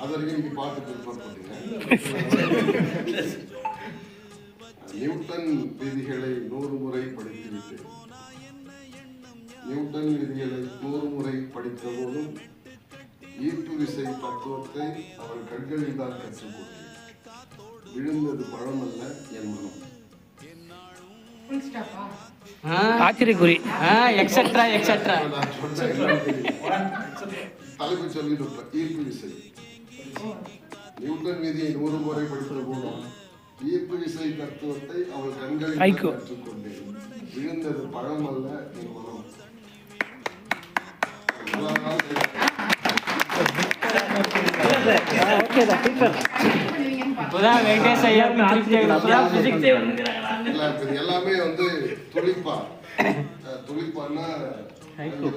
அது வரைக்கும் நீங்க பாட்டு ப்ரிப்பேர் பண்ணுங்க நியூட்டன் விதிகளை நூறு முறை படித்துவிட்டேன் நியூட்டன் விதிகளை நூறு முறை படித்த போதும் ஈர்ப்பு விசை தத்துவத்தை அவள் கண்களில் தான் கற்றுக்கொண்டேன் விழுந்தது பழமல்ல என் மனம். ஃபுல் ஸ்டாப்பா ஆச்சரியக்குறி எக்ஸெட்ரா எக்ஸெட்ரா. தலைப்பு சொல்லிட்டு ஈர்ப்பு விசை. நியூட்டன் விதியை நூறு முறை படித்த போதும் ஈர்ப்பு விசை தத்துவத்தை அவள் கண்களில் கற்றுக்கொண்டேன். விழுந்தது என் மனம் இப்ப இது எல்லாமே வந்து துளிப்பா. துளிப்பான்னா ஹைக்கூ.